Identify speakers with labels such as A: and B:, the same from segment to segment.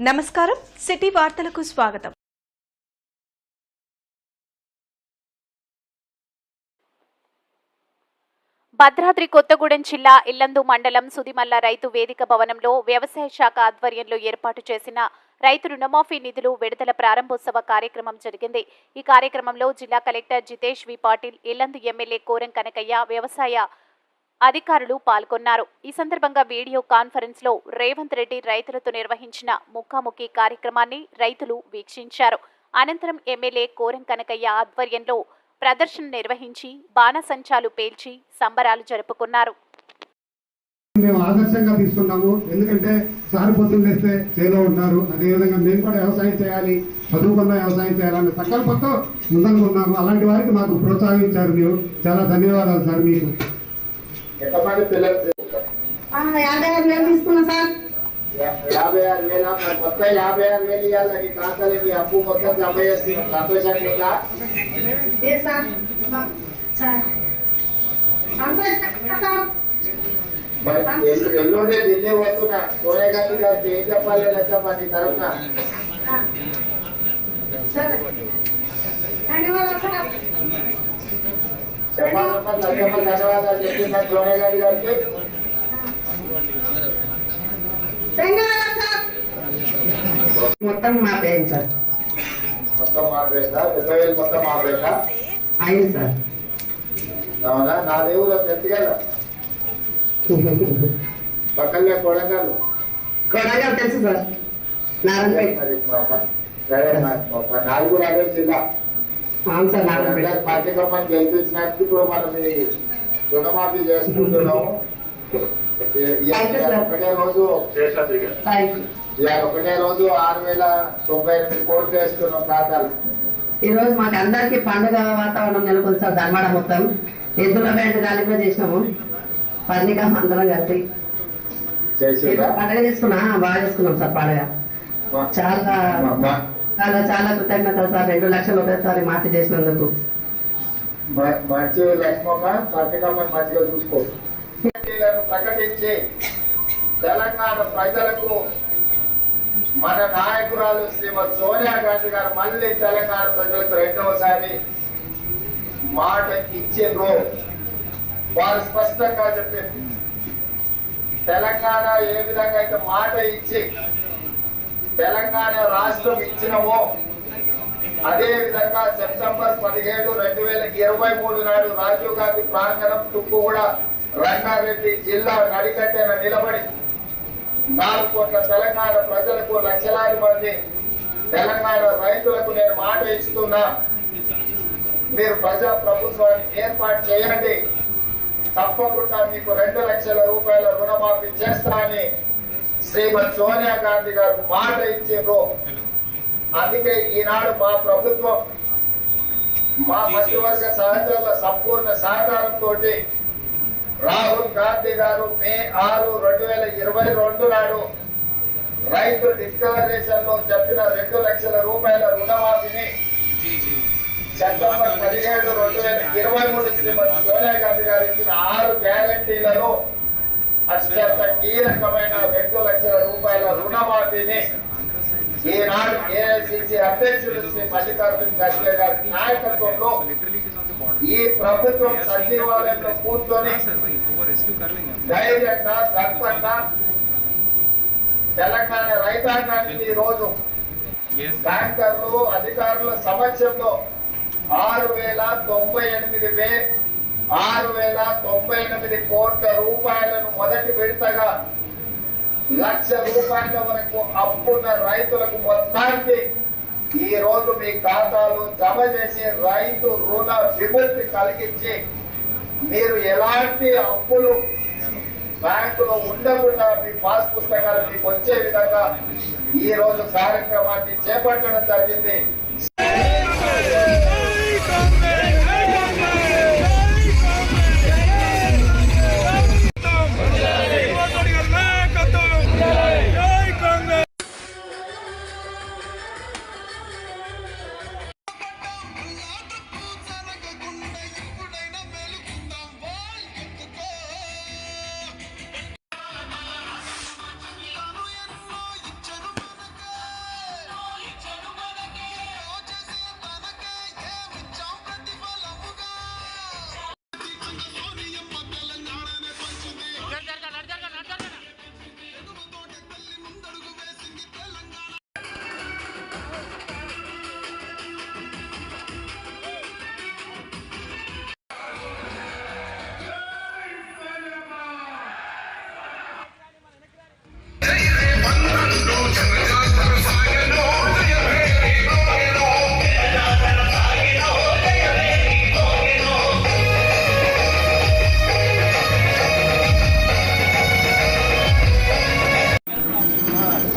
A: నమస్కారం. సిటీ వార్తలకు స్వాగతం.
B: భద్రాద్రి కొత్తగూడెం జిల్లా ఇల్లందు మండలం సుదిమల్ల రైతు వేదిక భవనంలో వ్యవసాయ శాఖ ఆధ్వర్యంలో ఏర్పాటు చేసిన రైతు రుణమాఫీ నిధులు విడుదల ప్రారంభోత్సవ కార్యక్రమం జరిగింది. ఈ కార్యక్రమంలో జిల్లా collector Jitesh V Patil Yellandu MLA Koram Kanakaiah వ్యవసాయ అధికారులు పాల్గొన్నారు. ఈ సందర్భంగా వీడియో కాన్ఫరెన్స్లో రేవంత్ రెడ్డి రైతులతో నిర్వహించిన ముఖాముఖి కార్యక్రమాన్ని రైతులు వీక్షించారు. అనంతరం ఎమ్మెల్యే కోరం కనకయ్య ఆధ్వర్యంలో ప్రదర్శన నిర్వహించి బాణసంచాలు పేల్చి సంబరాలు జరుపుకున్నారు.
C: మేము ఆదర్శంగా తీసుకున్నాము. ఎందుకంటే సార్ పొద్దున్న లేస్తే చేలో ఉంటారు అదేవిధంగా మేము కూడా వ్యవసాయం చేయాలి చదువుకున్న వ్యవసాయం చేయాలనే సంకల్పంతో ముందంగా ఉన్నాము. అలాంటి వారికి మాకు ప్రోత్సహించారు మీరు. చాలా ధన్యవాదాలు సార్ మీకు.
D: ఎంతమంది పిల్లలు
E: యాభై ఆరు వేలు తీసుకున్నా సార్.
D: యాభై ఆరు వేల? మొత్తం యాభై ఆరు వేలు ఇవ్వాలి ఖాతాలకి అప్పు మొత్తం జమ సంతోషంగా ఉందా? ఎల్లుండి ఢిల్లీ పోతున్నా. సోనియా గాంధీ గారికి ఏం చెప్పాలి లచ్చమ్మ నీ తరఫున
E: ధన్యవాదాలు సార్.
D: చెప్పాలమ్మా లచ్చమ్మ ధన్యవాదాలు చెప్తున్నా సోనియా గాంధీ గారికి
F: మొత్తం మాపేయండి సార్.
D: మొత్తం మాట్లాడేదా డెబ్బై వేలు మొత్తం మాట్లాడేదా
F: అయింది సార్.
D: అవునా నా దేవుడు కదా. పక్కనే కొడంగల్
F: కొడంగల్ తెలుసు సార్.
D: నాలుగు అదే జిల్లా
F: అవును సార్
D: పార్టీ గెలిపించినట్టు ఇప్పుడు మనం ఈ రుణమాఫీ చేసుకుంటున్నాము ఒకటే రోజు ఒకటే రోజు ఆరు వేల తొంభై ఎనిమిది కోట్లు వేస్తున్నాం ఖాతాలు.
F: ఈ రోజు మాకు అందరికి పండుగ వాతావరణం నెలకొంది సార్ ధర్మాడ మొత్తం. ఎద్దుల బ్యాండ్ గాలి కూడా చేసినాము. పర్ణిక అందరం కలిసి పండుగ చేసుకున్నా బాగా చేసుకున్నాం సార్ పండుగ. చాలా చాలా చాలా కృతజ్ఞతలు సార్. రెండు లక్షలు ఒకసారి మాఫీ చేసినందుకు.
D: మంచి లక్ష్మమ్మ పార్టీ మంచిగా చూసుకో. ప్రకటించి తెలంగాణ ప్రజలకు మన నాయకురాలు శ్రీమతి సోనియా గాంధీ గారు మళ్ళీ తెలంగాణ ప్రజలకు రెండవసారి మాట ఇచ్చిండ్రు. వారు స్పష్టంగా చెప్పింది తెలంగాణ ఏ విధంగా అయితే మాట ఇచ్చి తెలంగాణ రాష్ట్రం ఇచ్చినమో అదే విధంగా సెప్టెంబర్ పదిహేడు రెండు వేల ఇరవై మూడు నాడు రాజీవ్ గాంధీ ప్రాంగణం తుక్కుగూడ రంగారెడ్డి జిల్లా నడికట్టెన నిలబడి నాలుగు కోట్ల తెలంగాణ ప్రజలకు లక్షలాది మంది తెలంగాణ రైతులకు నేను మాట ఇస్తున్నా. మీరు ప్రజా ప్రభుత్వాన్ని ఏర్పాటు చేయండి. తప్పకుండా మీకు రెండు లక్షల రూపాయల రుణమాఫీ చేస్తా అని శ్రీమతి సోనియా గాంధీ గారు మాట ఇచ్చిండ్రు అందుకే ఈనాడు మా ప్రభుత్వం మా మంత్రివర్గ సహచరుల సంపూర్ణ సహకారంతో రాహుల్ గాంధీ గారు మే ఆరు రెండు వేల ఇరవై రెండు నాడు రైతు డిక్లరేషన్లో చెప్పిన రెండు లక్షల రూపాయల రుణమాఫీని సెప్టెంబర్ పదిహేడు రెండు వేల ఇరవై మూడు శ్రీమతి సోనియా గాంధీ గారు ఇచ్చిన ఆరు గ్యారంటీలను అత్యంత కీలకమైన రెండు లక్షల రూపాయల రుణమాఫీని ఈనాడు ఏఐసిసి అధ్యక్షుడు శ్రీ మల్లికార్జున ఖర్గే గారి నాయకత్వంలో ఈ ప్రభుత్వం సచివాలయంలో కూర్చొని ధైర్యంగా దర్పంగా తెలంగాణ రైతాంగానికి ఈ రోజు బ్యాంకర్లు అధికారుల సమక్షంలో ఆరు వేల తొంభై ఎనిమిది వే ఆరు వేల ఎనిమిది కోట్ల రూపాయలను మొదటి విడతగా లక్ష రూపాయల వరకు అప్పున్న రైతులకు మొత్తానికి ఈ రోజు మీ ఖాతాలో జమ చేసి రైతు రుణ విముక్తి కలిగించి మీరు ఎలాంటి అప్పులు బ్యాంకులో ఉండకుండా మీ పాస్ పుస్తకాలు మీకు వచ్చే విధంగా ఈ రోజు కార్యక్రమాన్ని చేపట్టడం జరిగింది.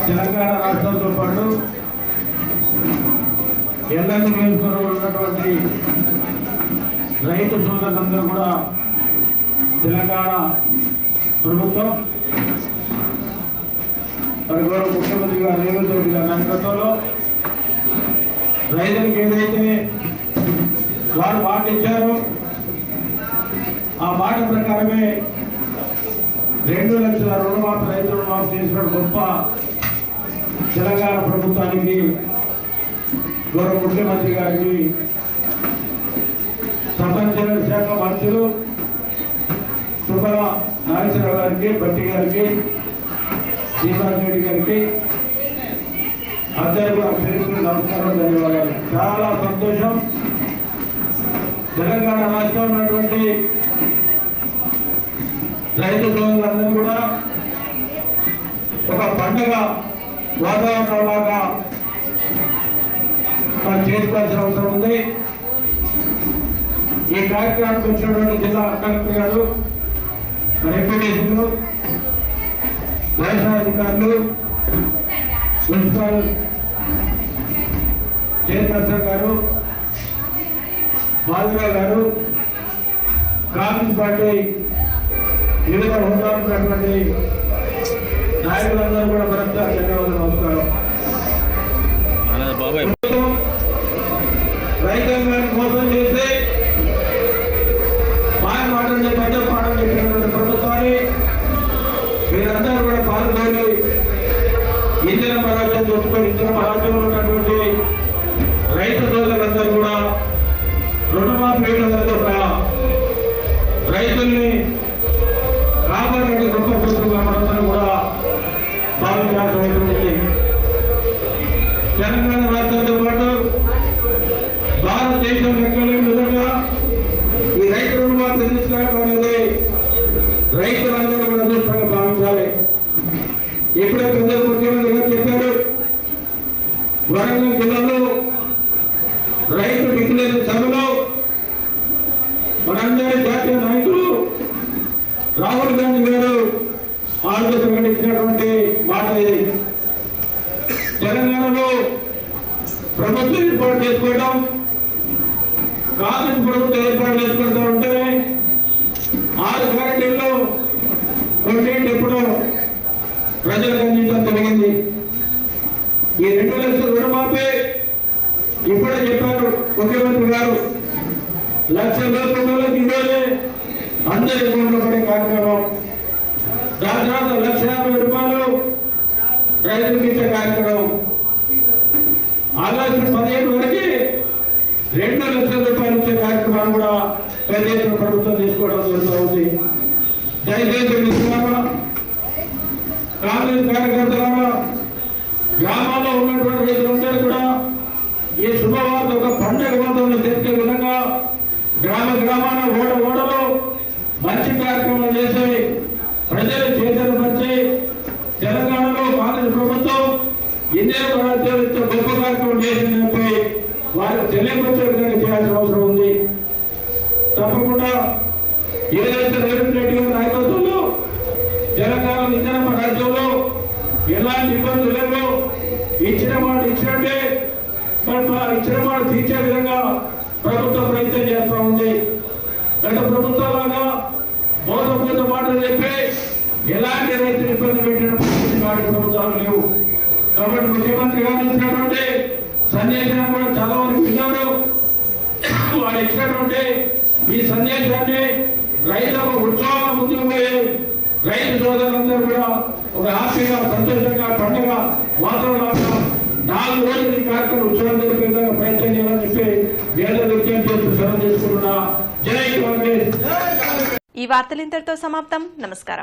G: తెలంగాణ రాష్ట్రాలతో పాటు ఎల్లందు నియోజకవర్గంలో ఉన్నటువంటి రైతు సోదరులందరూ కూడా తెలంగాణ ప్రభుత్వం మరి గౌరవ ముఖ్యమంత్రి గారు రేవంత్ రెడ్డి గారి నాయకత్వంలో రైతులకు ఏదైతే వారు మాట ఇచ్చారో ఆ మాట ప్రకారమే రెండు లక్షల రుణమాఫీ రైతు రుణమాఫీ చేసిన గొప్ప తెలంగాణ ప్రభుత్వానికి గౌరవ ముఖ్యమంత్రి గారికి సంబంధించిన శాఖ మంత్రులు సుబ్బల నాగేశ్వరరావు గారికి బట్టి గారికి శ్రీనివాస్ రెడ్డి గారికి అందరూ కూడా నమస్కారం ధన్యవాదాలు. చాలా సంతోషం. తెలంగాణ రాష్ట్రంలో ఉన్నటువంటి రైతు సోదరులందరూ కూడా ఒక పండుగ వాతావరణంలాగా మనం చేసుకోవాల్సిన అవసరం ఉంది. ఈ కార్యక్రమానికి వచ్చినటువంటి జిల్లా కలెక్టర్ గారు మరి ఎంపీడీసీలు వ్యవసాయ అధికారులు మున్సిపల్ చైర్పర్సన్ గారు మాధవరావు గారు కాంగ్రెస్ పార్టీ వివిధ హోదాలు ఉన్నటువంటి నాయకులందరూ కూడా మరింత ధన్యవాదాలు నమస్కారం. ప్రభుత్వం రైతాంగాన్ని మోసం చేసి మాయ మాటల్ని పెద్ద పాఠం చెప్పినటువంటి ప్రభుత్వాన్ని మీరందరూ కూడా పాల్గొని ఇంధన పదార్థం చూసుకొని ఇంధన పదార్థంలో ఉన్నటువంటి రైతు సోదరులందరూ కూడా రుణమాఫీ వేయడంతో రైతుల్ని కాపాడే గొప్ప ప్రభుత్వంగా మనందరం కూడా తెలంగాణ రాష్ట్రంతో పాటు భారతదేశం ఎక్కలేని విధంగా ఈ రైతు రుణమాఫీ తీసుకోవడం అనేది రైతులందరూ కూడా అదృష్టంగా భావించాలి. ఇప్పుడే ప్రజల ముఖ్యమంత్రి గారు చెప్పారు వరంగల్ జిల్లాలో రైతు డిక్లేర్ సభలో మనందరి జాతీయ నాయకులు రాహుల్ గాంధీ గారు ఆలోచన ప్రకటించినటువంటి మాట ఇది తెలంగాణలో ప్రభుత్వం ఏర్పాటు చేసుకోవడం కాంగ్రెస్ ప్రభుత్వం ఏర్పాటు చేసుకుంటూ ఉంటే ఆరు గ్యారెంటీల్లో కొన్నింటి ఎప్పుడో ప్రజలకు అందించడం జరిగింది. ఈ రెండు లక్షల రుణమాపే ఇప్పుడే చెప్పారు ముఖ్యమంత్రి గారు. లక్ష రూపాయలకి ఈరోజే అందరి అకౌంట్లో పడే కార్యక్రమం. దాని తర్వాత లక్ష యాభై రూపాయలు రైతులకు ఇచ్చే కార్యక్రమం. ఆగస్టు పదిహేను వరకు రెండు లక్షల రూపాయలు ఇచ్చే కార్యక్రమాన్ని కూడా పెద్ద ఎత్తున ప్రభుత్వం తీసుకోవడం జరుగుతూ ఉంది. దయచేసి మిత్రులారా కాంగ్రెస్ కార్యకర్తలారా గ్రామాల్లో ఉన్నటువంటి రైతులందరూ కూడా ఈ శుభవార్త ఒక పండుగ వాతావరణం తెలిసే విధంగా గ్రామ గ్రామాల ఓడ ఓడలో మంచి కార్యక్రమం చేసి ప్రజలు చైతన్యపరిచి తెలంగాణలో కాంగ్రెస్ ప్రభుత్వం ఇండియా భారతదేశంతో గొప్ప కార్యక్రమం చేసిందని వారికి తెలియపరిచే విధంగా చేయాల్సిన అవసరం ఉంది. తప్పకుండా ఏదైతే రేవంత్ రెడ్డి గారి నాయకత్వంలో తెలంగాణ ఇంధన రాజ్యంలో ఎలాంటి ఇబ్బందులు లేవో. ఇచ్చిన మాట ఇచ్చినట్టే మరి ఇచ్చిన మాట తీర్చే విధంగా ప్రభుత్వం ప్రయత్నం చేస్తూ ఉంది. గత ప్రభుత్వంలాగా మోసపోయిన మాటలు చెప్పి ఎలాంటి రైతులు ఇబ్బంది పెట్టిన పరిస్థితి నాటి ప్రభుత్వాలు లేవు. కాబట్టి ముఖ్యమంత్రి గారు ఇచ్చినటువంటి సందేశం కూడా చాలా వరకు విన్నారు. వారు ఇచ్చినటువంటి ఈ సందేశాన్ని రైతులకు ఉత్సాహం ముందుకు రైతు సోదరులందరూ కూడా ఒక హ్యాపీగా సంతోషంగా పండుగ వాతావరణం నాలుగు రోజులు ఈ కార్యక్రమం ఉత్సవం జరిపే విధంగా ప్రయత్నం చేయాలని చెప్పి వేద విజ్ఞప్తి చేస్తూ సెలవు చేసుకుంటున్నా. జై కాంగ్రెస్.
A: ఈ వార్తలు ఇంతటితో సమాప్తం. నమస్కారం.